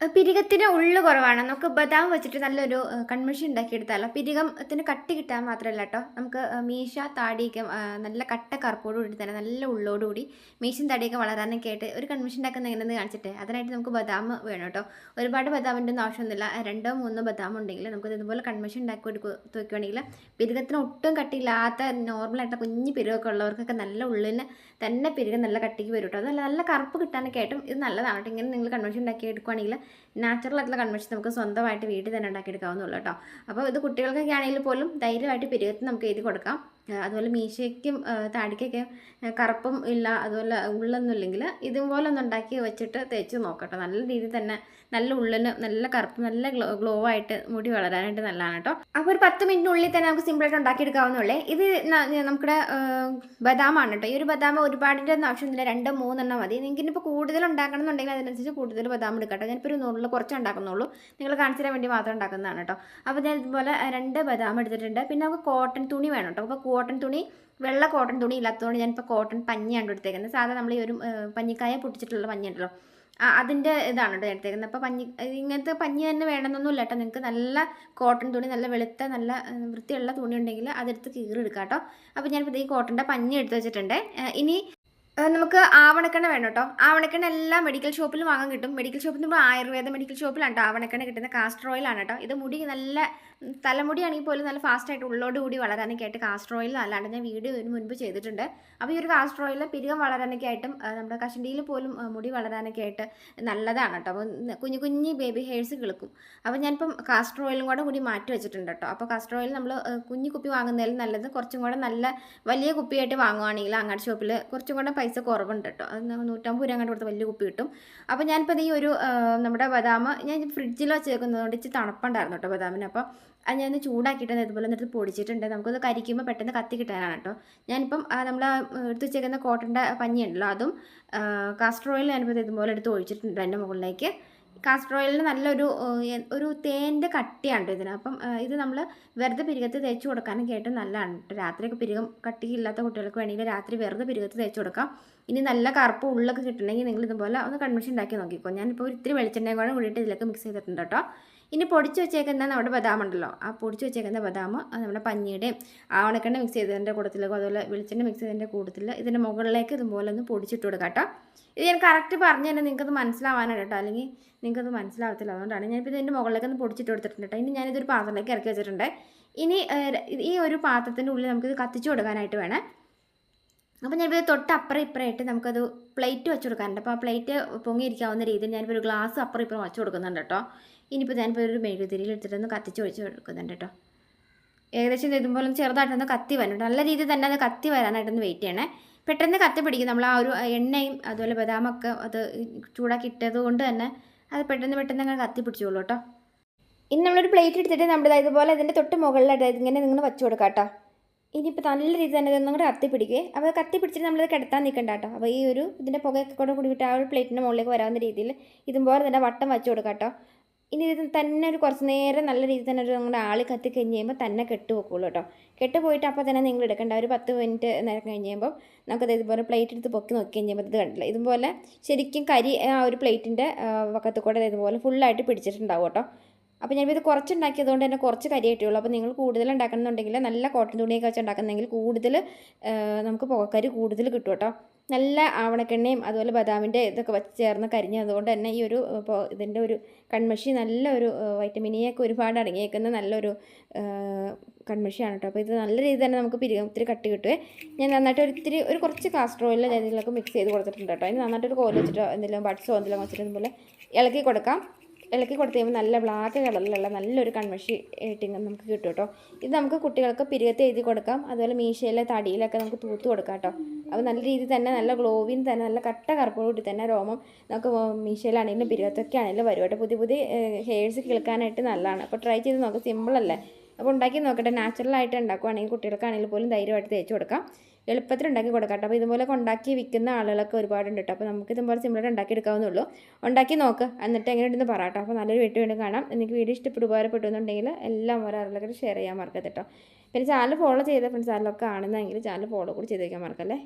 പിരികത്തിന് ഉള്ളു കുറവാണ്. നമുക്ക് ബദാം വെച്ചിട്ട് നല്ലൊരു കൺമിഷൻ ഉണ്ടാക്കി ഉണ്ടാക്കിയെടുത്താലോ? പിരികത്തിന് കട്ടി കിട്ടാൻ മാത്രമല്ല കേട്ടോ നമുക്ക് മീശ താടിയൊക്കെ നല്ല കട്ട കറുപ്പോട് കൂടി തന്നെ നല്ല ഉള്ളോടുകൂടി മീശയും താടിയൊക്കെ വളരാനൊക്കെ ആയിട്ട് ഒരു കൺമിഷൻ ഉണ്ടാക്കുന്ന എങ്ങനെയെന്ന് കാണിച്ചിട്ട്? അതിനായിട്ട് നമുക്ക് ബദാം വേണം കേട്ടോ ഒരുപാട് ബദാമിന്റെ ഒന്നും ആവശ്യമൊന്നുമില്ല. രണ്ടോ മൂന്നോ ബദാം ഉണ്ടെങ്കിൽ നമുക്ക് ഇതുപോലെ കൺമിഷൻ ഉണ്ടാക്കി കൊടുക്കുക വെക്കുകയാണെങ്കിൽ പിരികത്തിന് ഒട്ടും കട്ടിയില്ലാത്ത നോർമലായിട്ട് കുഞ്ഞ് പിരികൊക്കെ ഉള്ളവർക്കൊക്കെ നല്ല ഉള്ളിന് തന്നെ പിരികം നല്ല കട്ടിക്ക് വരും കേട്ടോ അതല്ല നല്ല കറുപ്പ് കിട്ടാനൊക്കെ ആയിട്ടും ഇത് നല്ലതാണ് കേട്ടോ ഇങ്ങനെ നിങ്ങൾ കൺവെൻഷൻ ഉണ്ടാക്കി എടുക്കുകയാണെങ്കിൽ നാച്ചുറൽ ആയിട്ടുള്ള കൺവെൻഷൻ നമുക്ക് സ്വന്തമായിട്ട് വീട്ടിൽ തന്നെ ഉണ്ടാക്കിയെടുക്കാവുന്നുള്ളൂ കേട്ടോ. അപ്പോൾ ഇത് കുട്ടികൾക്കൊക്കെ ആണെങ്കിൽ പോലും ധൈര്യമായിട്ട് പെരുകത്ത് നമുക്ക് എഴുതി കൊടുക്കാം. അതുപോലെ മീശയ്ക്കും താടിക്കൊക്കെ കറുപ്പും ഇല്ല അതുപോലെ ഉള്ളൊന്നും ഇല്ലെങ്കിൽ ഇതുപോലെ ഒന്ന് ഉണ്ടാക്കി വെച്ചിട്ട് തേച്ച് നോക്കട്ടോ. നല്ല രീതിയിൽ തന്നെ നല്ല ഉള്ളിന് നല്ല കറുപ്പ് നല്ല ഗ്ലോ ഗ്ലോ ആയിട്ട് മുടി വളരാനായിട്ട് നല്ലതാണ് കേട്ടോ. അപ്പോൾ ഒരു പത്ത് മിനിറ്റിനുള്ളിൽ തന്നെ നമുക്ക് സിമ്പിളായിട്ട് ഉണ്ടാക്കിയെടുക്കാവുന്നുള്ളേ ഇത് നമ്മുടെ ബദാമാണ് കേട്ടോ. ഈ ഒരു ബദാം ഒരുപാടിന്റെ ഒന്നും ആവശ്യമൊന്നുമില്ല രണ്ടോ മൂന്നെണ്ണം മതി. നിങ്ങൾക്ക് ഇനിയിപ്പോൾ കൂടുതൽ ഉണ്ടാക്കണം എന്നുണ്ടെങ്കിൽ അതിനനുസരിച്ച് കൂടുതൽ ബദാം എടുക്കാം കേട്ടോ. ഞാനിപ്പോൾ ഒരു നൂറിൽ കുറച്ച് ഉണ്ടാക്കുന്നുള്ളൂ. നിങ്ങൾ കാണിച്ചു തരാൻ വേണ്ടി മാത്രം ഉണ്ടാക്കുന്നതാണ് കേട്ടോ. അപ്പോൾ ഞാൻ ഇതുപോലെ രണ്ട് ബദാം എടുത്തിട്ടുണ്ട്. പിന്നെ നമുക്ക് കോട്ടൺ തുണി വേണം കേട്ടോ. അപ്പോൾ കോട്ടൺ തുണി വെള്ള കോട്ടൺ തുണി ഇല്ലാത്തതുകൊണ്ട് ഞാനിപ്പോൾ കോട്ടൺ പഞ്ഞിയാണ് എടുത്തേക്കുന്നത്. സാധാരണ നമ്മൾ ഈ ഒരു പഞ്ഞിക്കായ പൊട്ടിച്ചിട്ടുള്ള പഞ്ഞി ഉണ്ടല്ലോ ആ അതിന്റെ ഇതാണ് കേട്ടോ എടുത്തേക്കുന്നത്. അപ്പോൾ പഞ്ഞി ഇങ്ങനത്തെ പഞ്ഞി തന്നെ വേണമെന്നൊന്നുമില്ല കേട്ടോ. നിങ്ങൾക്ക് നല്ല കോട്ടൺ തുണി നല്ല വെളുത്ത നല്ല വൃത്തിയുള്ള തുണി ഉണ്ടെങ്കിൽ അതെടുത്ത് കീറി എടുക്കാം കേട്ടോ അപ്പോൾ ഞാനിപ്പോൾ ഈ കോട്ടന്റെ പഞ്ഞി എടുത്ത് വെച്ചിട്ടുണ്ട്. ഇനി നമുക്ക് ആവണക്കെണ്ണ വേണം കേട്ടോ ആവണക്കെണ്ണ എല്ലാ മെഡിക്കൽ ഷോപ്പിലും വാങ്ങാൻ കിട്ടും. മെഡിക്കൽ ഷോപ്പിൽ നമ്മൾ ആയുർവേദ മെഡിക്കൽ ഷോപ്പിലാണ് കേട്ടോ ആവണക്കെണ്ണ കിട്ടുന്ന കാസ്റ്റർ ഓയിലാണ് കേട്ടോ ഇത് മുടി നല്ല തലമുടി തലമുടിയാണെങ്കിൽ പോലും നല്ല ഫാസ്റ്റായിട്ട് ഉള്ളോട് കൂടി വളരാനൊക്കെ ആയിട്ട് കാസ്റ്റർ ഓയിൽ അല്ലാണ്ട് ഞാൻ വീഡിയോ ഇതിന് മുൻപ് ചെയ്തിട്ടുണ്ട്. അപ്പോൾ ഈ ഒരു കാസ്റ്റർ ഓയിൽ പിരികം വളരാനൊക്കെ ആയിട്ടും നമ്മുടെ കഷണ്ടിയിൽ പോലും മുടി വളരാനൊക്കെ ആയിട്ട് നല്ലതാണ് കേട്ടോ അപ്പോൾ കുഞ്ഞു കുഞ്ഞു ബേബി ഹെയർസ് കിളുക്കും. അപ്പോൾ ഞാനിപ്പം കാസ്റ്റർ ഓയിലും കൂടെ കൂടി മാറ്റി വെച്ചിട്ടുണ്ട് കേട്ടോ അപ്പോൾ കാസ്റ്റർ ഓയിൽ നമ്മൾ കുഞ്ഞു കുപ്പി വാങ്ങുന്നതിൽ നല്ലത് കുറച്ചും കൂടെ നല്ല വലിയ കുപ്പിയായിട്ട് വാങ്ങുവാണെങ്കിൽ അങ്ങാടി ഷോപ്പിൽ കുറച്ചും കൂടെ പൈസ കുറവുണ്ട് കേട്ടോ. അത് നൂറ്റമ്പത് രൂപ അങ്ങോട്ട് കൊടുത്ത് വലിയ കുപ്പി കിട്ടും. അപ്പോൾ ഞാനിപ്പോൾ ഈ ഒരു നമ്മുടെ ബദാം ഞാൻ ഫ്രിഡ്ജിൽ വെച്ചേക്കുന്നതുകൊണ്ട് ഇച്ചിരി തണുപ്പുണ്ടായിരുന്നു കേട്ടോ ബദാമിന്. അപ്പോൾ അത് ഞാൻ ചൂടാക്കിയിട്ട് ഇതുപോലെ എന്നിട്ട് പൊടിച്ചിട്ടുണ്ട്. നമുക്കത് കരിക്കുമ്പോൾ പെട്ടെന്ന് കത്തി കിട്ടാനാണ് കേട്ടോ. ഞാനിപ്പം നമ്മൾ എടുത്ത് വെച്ചേക്കുന്ന കോട്ടന്റെ പഞ്ഞിയുണ്ടല്ലോ അതും കാസ്റ്റർ ഓയിൽ ഞാനിപ്പോൾ ഇതുപോലെ എടുത്ത് ഒഴിച്ചിട്ടുണ്ട് എന്റെ മുകളിലേക്ക്. കാസ്റ്റർ ഓയിലിന് നല്ലൊരു ഒരു തേന്റെ കട്ടിയാണ് ട്ടോ ഇതിന്. അപ്പം ഇത് നമ്മൾ വെറുതെ പിരികത്ത് തേച്ച് കൊടുക്കാനൊക്കെ ആയിട്ട് നല്ലതാണ് കേട്ടോ രാത്രിയൊക്കെ പിരികം കട്ടിയില്ലാത്ത കുട്ടികൾക്ക് വേണമെങ്കിൽ രാത്രി വെറുതെ പിരികത്ത് തേച്ച് കൊടുക്കാം. ഇനി നല്ല കറുപ്പ് ഉള്ളൊക്കെ കിട്ടണമെങ്കിൽ നിങ്ങൾ ഇതുപോലെ ഒന്ന് കൺവെൻഷൻ ഉണ്ടാക്കി നോക്കിക്കോ. ഞാനിപ്പോൾ ഒരു ഇത്തിരി വെളിച്ചെണ്ണയും കൂടെ കൂടിയിട്ട് ഇതിലേക്ക് മിക്സ് ചെയ്തിട്ടുണ്ട് കേട്ടോ ഇനി പൊടിച്ച് വെച്ചേക്കുന്ന നമ്മുടെ ബദാം ഉണ്ടല്ലോ ആ പൊടിച്ച് വെച്ചേക്കുന്ന ബദാം നമ്മുടെ പഞ്ഞിയുടെയും ആവണക്കെണ്ണ മിക്സ് ചെയ്തതിന്റെ കൂട്ടത്തിലേക്കോ അതുപോലെ വെളിച്ചെണ്ണ മിക്സ് ചെയ്തതിന്റെ കൂട്ടത്തിൽ ഇതിന്റെ മുകളിലേക്ക് ഇതുപോലെ ഒന്ന് പൊടിച്ചിട്ട് കൊടുക്കാം കേട്ടോ. ഇത് ഞാൻ കറക്റ്റ് പറഞ്ഞു തന്നെ നിങ്ങൾക്കത് മനസ്സിലാവാനാണ് കേട്ടോ. അല്ലെങ്കിൽ നിങ്ങൾക്കത് മനസ്സിലാവത്തില്ല. അതുകൊണ്ടാണ് ഞാനിപ്പോൾ ഇതിന്റെ മുകളിലേക്ക് ഒന്ന് പൊടിച്ചിട്ട് കൊടുത്തിട്ടുണ്ട് കേട്ടോ. ഇനി ഞാനിതൊരു പാത്രത്തിലേക്ക് ഇറക്കി വെച്ചിട്ടുണ്ട്. ഇനി ഈ ഒരു പാത്രത്തിന്റെ ഉള്ളിൽ നമുക്കിത് കത്തിച്ചു കൊടുക്കാനായിട്ട് വേണേ. അപ്പോൾ ഞാനിപ്പോൾ തൊട്ട് അപ്പുറം ഇപ്പുറമായിട്ട് നമുക്കത് പ്ലേറ്റ് വെച്ച് കൊടുക്കാനുണ്ട്. അപ്പോൾ ആ പ്ലേറ്റ് പൊങ്ങിയിരിക്കാവുന്ന രീതിയിൽ ഞാനിപ്പോൾ ഒരു ഗ്ലാസ് അപ്പുറം ഇപ്പുറം വെച്ച് കൊടുക്കുന്നുണ്ട് കേട്ടോ. ഇനിയിപ്പോൾ ഞാനിപ്പോൾ ഒരു മെഴുകുതിരിയിൽ എടുത്തിട്ടൊന്ന് കത്തിച്ച് ഒഴിച്ച് കൊടുക്കുന്നുണ്ട് കേട്ടോ. ഏകദേശം ഇതുപോലെ ചെറുതായിട്ടൊന്ന് കത്തി വരണം നല്ല രീതിയിൽ തന്നെ അത് കത്തി വരാനായിട്ടൊന്ന് വെയിറ്റ് ചെയ്യണേ. പെട്ടെന്ന് കത്തി പിടിക്കും. നമ്മൾ ആ ഒരു എണ്ണയും അതുപോലെ ബദാമൊക്കെ അത് ചൂടാക്കി ഇട്ടത് കൊണ്ട് തന്നെ അത് പെട്ടെന്ന് പെട്ടെന്ന് അങ്ങനെ കത്തി പിടിച്ചോളൂ കേട്ടോ. ഇനി നമ്മളൊരു പ്ലേറ്റ് എടുത്തിട്ട് നമ്മുടെ ഇതുപോലെ ഇതിന്റെ തൊട്ട് മുകളിലായിട്ട് ഇങ്ങനെ നിങ്ങൾ വെച്ച് കൊടുക്കാം കേട്ടോ. ഇനിയിപ്പോൾ നല്ല രീതിയിൽ തന്നെ ഇതൊന്നും കൂടെ കത്തി പിടിക്കുക അപ്പോൾ കത്തി പിടിച്ചിട്ട് നമ്മളിത് കിടത്താൻ നിൽക്കണ്ട കേട്ടോ. അപ്പോൾ ഈ ഒരു ഇതിന്റെ പുകയൊക്കെ കൂടെ കൂടിയിട്ട് ആ ഒരു പ്ലേറ്റിന്റെ മുകളിലേക്ക് വരാവുന്ന രീതിയിൽ ഇതുപോലെ തന്നെ വട്ടം വെച്ച് കൊടുക്കാം കേട്ടോ. ഇനി ഇത് തന്നെ ഒരു കുറച്ച് നേരം നല്ല രീതിയിൽ തന്നെ ഒരു നിങ്ങളുടെ ആളി കത്തി കഴിഞ്ഞ് കഴിയുമ്പോൾ തന്നെ കെട്ട് വെക്കുള്ളൂ കേട്ടോ. കെട്ട് പോയിട്ട് അപ്പോൾ തന്നെ നിങ്ങൾ എടുക്കേണ്ട. ഒരു പത്ത് മിനിറ്റ് നേരം കഴിഞ്ഞ് കഴിയുമ്പോൾ നമുക്കത് ഇതുപോലെ പ്ലേറ്റ് എടുത്ത് പൊക്കി നോക്കി കഴിഞ്ഞപ്പോൾ ഇത് കണ്ടില്ല ഇതുപോലെ ശരിക്കും കരി ആ ഒരു പ്ലേറ്റിന്റെ വക്കത്ത് കൂടെ ഇതുപോലെ ഫുള്ളായിട്ട് പിടിച്ചിട്ടുണ്ടാവും കേട്ടോ. അപ്പോൾ ഞാനിപ്പോൾ ഇത് കുറച്ചുണ്ടാക്കിയതുകൊണ്ട് തന്നെ കുറച്ച് കരി കിട്ടിയുള്ളൂ അപ്പോൾ നിങ്ങൾ കൂടുതൽ ഉണ്ടാക്കണമെന്നുണ്ടെങ്കിൽ നല്ല കോട്ടൺ തുണിയൊക്കെ വെച്ച് ഉണ്ടാക്കുന്നെങ്കിൽ കൂടുതൽ നമുക്ക് പുകക്കരി കൂടുതൽ കിട്ടും കേട്ടോ. നല്ല ആവണക്കെണ്ണയും അതുപോലെ ബദാമിന്റെ ഇതൊക്കെ ചേർന്ന് കരിഞ്ഞ് അതുകൊണ്ട് തന്നെ ഈ ഒരു ഇപ്പോൾ ഇതിന്റെ ഒരു കൺമഷി നല്ല ഒരു വൈറ്റമിൻ ഇ ഒക്കെ ഒരുപാട് അടങ്ങിയേക്കുന്ന നല്ലൊരു കൺമഷിയാണ് കേട്ടോ. അപ്പോൾ ഇത് നല്ല രീതിയിൽ തന്നെ നമുക്ക് പിരികം ഒത്തിരി കട്ടി കിട്ടുമേ ഞാൻ നന്നായിട്ട് ഒരിത്തിരി ഒരു കുറച്ച് കാസ്റ്റർ ഓയിൽ ഞാൻ ഇതിലൊക്കെ മിക്സ് ചെയ്ത് കൊടുത്തിട്ടുണ്ട് കേട്ടോ. അതിന് നന്നായിട്ട് ഒരു കോൽ വെച്ചിട്ടോ എന്തെങ്കിലും ബഡ്സോ എന്തെങ്കിലും വെച്ചിട്ട് ഇതുപോലെ ഇളക്കി കൊടുക്കാം. ഇളക്കി കൊടുത്ത് കഴിയുമ്പോൾ നല്ല ബ്ലാക്ക് കളറിലുള്ള നല്ലൊരു കൺമഷി ഏറ്റിങ്ങും നമുക്ക് കിട്ടും കേട്ടോ. ഇത് നമുക്ക് കുട്ടികൾക്ക് പിരികത്ത് എഴുതി കൊടുക്കാം. അതുപോലെ മീശയിലെ തടിയിലൊക്കെ നമുക്ക് തൂത്ത് കൊടുക്കാം കേട്ടോ. അപ്പോൾ നല്ല രീതിയിൽ തന്നെ നല്ല ഗ്ലോവിൻ തന്നെ നല്ല കട്ട കറുപ്പോടുകൂടി തന്നെ രോമം നമുക്ക് മീശയിലാണെങ്കിലും പിരികത്തൊക്കെ ആണെങ്കിലും വരും കേട്ടോ. പുതിയ പുതിയ ഹെയർസ് കേൾക്കാനായിട്ട് നല്ലതാണ്. അപ്പോൾ ട്രൈ ചെയ്ത് നോക്കാം. സിമ്പിളല്ലേ അപ്പോൾ ഉണ്ടാക്കി നോക്കട്ടെ. നാച്ചുറലായിട്ട് ഉണ്ടാക്കുവാണെങ്കിൽ കുട്ടികൾക്കാണെങ്കിൽ പോലും ധൈര്യമായിട്ട് തേച്ച് കൊടുക്കാം. എളുപ്പത്തിൽ ഉണ്ടാക്കി കൊടുക്കാം അപ്പോൾ ഇതുപോലെ ഉണ്ടാക്കി വിൽക്കുന്ന ആളുകളൊക്കെ ഒരുപാടുണ്ട് കേട്ടോ. അപ്പോൾ നമുക്ക് ഇതുപോലെ സിമ്പിളായിട്ട് ഉണ്ടാക്കി എടുക്കാവുന്നുള്ളൂ ഉണ്ടാക്കി നോക്ക്. എന്നിട്ട് എങ്ങനെ ഉണ്ടെന്ന് പറ കേട്ടോ. അപ്പോൾ നല്ലൊരു വീട്ടിൽ വീണ്ടും കാണാം. എനിക്ക് വീഡിയോ ഇഷ്ടപ്പെട്ട് ഉപകാരപ്പെട്ടു എന്നുണ്ടെങ്കിൽ എല്ലാം ഒരാളിലൊക്കെ ഷെയർ ചെയ്യാൻ മറക്കരുത് പിന്നെ ചാനൽ ഫോളോ ചെയ്ത ഫ്രണ്ട്സ് ആരിലൊക്കെ ആണെന്നെങ്കിൽ ചാനൽ ഫോളോ കൂടി ചെയ്ത് വയ്ക്കാൻ മറക്കല്ലേ?